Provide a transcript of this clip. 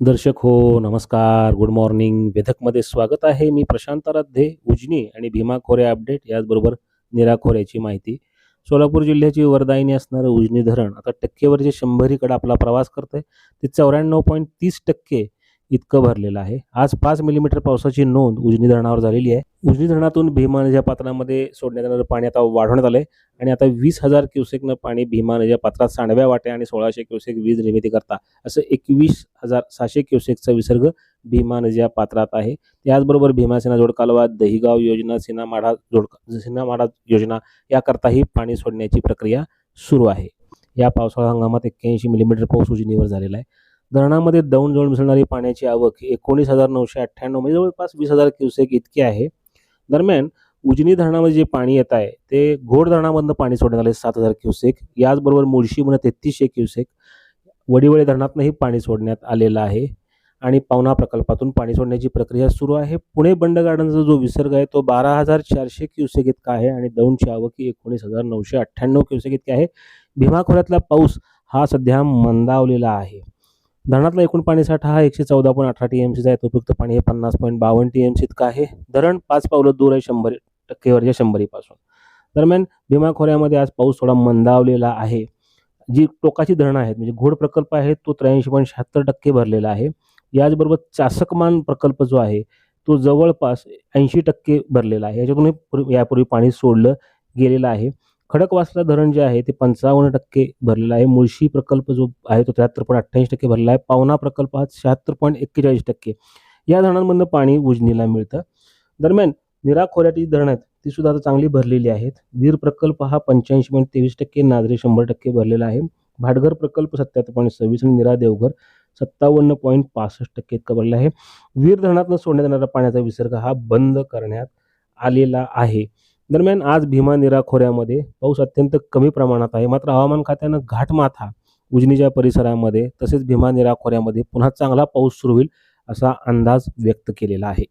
दर्शक हो नमस्कार. गुड मॉर्निंग वेधकमध्ये स्वागत आहे. मी प्रशांत राध्ये उजनी आणि भीमा खोरे अपडेट याचबरोबर निरा खोऱ्याची माहिती. सोलापूर जिल्ह्याची वरदायिनी असणारं उजनी धरण आता टक्केवरचे शंभरीकडे आपला प्रवास करतं आहे ते चौऱ्याण्णव पॉईंट तीस टक्के इतकं भरलेलं आहे. आज पाच मिलीमीटर पावसाची नोंद उजनी धरणावर झालेली आहे. उजनी धरणातून भीमा नद्या पात्रामध्ये सोडण्यात येणारं पाणी आता वाढवण्यात आलं आहे आणि आता वीस हजार क्युसेकनं पाणी भीमा नद्या पात्रात सांडव्या वाटे आणि सोळाशे क्युसेक वीज निर्मिती करता असं एकवीस हजार सहाशे क्युसेकचा विसर्ग भीमा नद्या पात्रात आहे. त्याचबरोबर भीमासेना जोडकालवा दहिगाव योजना सिनामाढा जोड सिनामाढा योजना याकरताही पाणी सोडण्याची प्रक्रिया सुरू आहे. या पावसाळा हंगामात एक्क्याऐंशी मिलीमीटर पाऊस उजनीवर झालेला आहे. धरणामध्ये दौंड जवळ मिसळणारी पाण्याची आवक एकोणीस हजार नऊशे अठ्ठ्याण्णव म्हणजे जवळपास वीस हजार क्युसेक इतकी आहे. दरम्यान उजनी धरणामध्ये जे पाणी येत आहे ते घोड धरणामधनं पाणी सोडण्यात आले सात हजार क्युसेक. याचबरोबर मुळशीमधनं तेहतीसशे क्युसेक. वडिवळे धरणातनंही पाणी सोडण्यात आलेलं आहे आणि पावना प्रकल्पातून पाणी सोडण्याची प्रक्रिया सुरू आहे. पुणे बंड गार्डनचा जो विसर्ग आहे तो बारा हजार चारशे क्युसेक इतका आहे आणि दौंडची आवकी एकोणीस हजार नऊशे अठ्ठ्याण्णव क्युसेक इतकी आहे. भीमा खोऱ्यातला पाऊस हा सध्या मंदावलेला आहे. धरणातला एकूण पाणीसाठा हा एकशे चौदा पॉईंट अठरा टी एम सीचा आहे. उपयुक्त पाणी हे पन्नास पॉईंट बावन्न टी एम सी इतकं आहे. धरण पाच पावलं दूर आहे शंभर टक्केवरच्या शंभरीपासून. दरम्यान भीमा खोऱ्यामध्ये आज पाऊस थोडा मंदावलेला आहे. जी टोकाची धरणं आहेत म्हणजे घोड प्रकल्प आहे तो त्र्याऐंशी पॉईंट शहात्तर टक्के भरलेला आहे. याचबरोबर चासकमान प्रकल्प जो आहे तो जवळपास ऐंशी टक्के भरलेला आहे. याच्यातून यापूर्वी पाणी सोडलं गेलेलं आहे. खडकवासला धरण जे आहे ते पंचावन्न टक्के भरलेलं आहे. मुळशी प्रकल्प जो आहे तो त्र्याहत्तर पॉईंट अठ्ठ्याऐंशी टक्के भरलेला आहे. पावना प्रकल्प हा शहात्तर पॉईंट एक्केचाळीस टक्के. या धरणांमधनं पाणी उजनीला मिळतं. दरम्यान निरा खोऱ्याची धरणं आहेत ती सुद्धा आता चांगली भरलेली आहेत. वीर प्रकल्प हा पंच्याऐंशी पॉईंट तेवीस टक्के नाजरे शंभर टक्के भरलेला आहे. भाटघर प्रकल्प सत्याहत्तर पॉईंट सव्वीस आणि निरा देवघर सत्तावन्न पॉईंट पासष्ट टक्के इतका भरलेला आहे. वीर धरणातनं सोडण्यात येणारा पाण्याचा विसर्ग हा बंद करण्यात आलेला आहे. दरम्यान आज भीमा निरा खोऱ्यामध्ये पाऊस अत्यंत कमी प्रमाणात आहे. मात्र हवामान खात्यानं घाटमाथा उजनीच्या परिसरामध्ये तसेच भीमा निरा खोऱ्यामध्ये पुन्हा चांगला पाऊस सुरू होईल असा अंदाज व्यक्त केलेला आहे.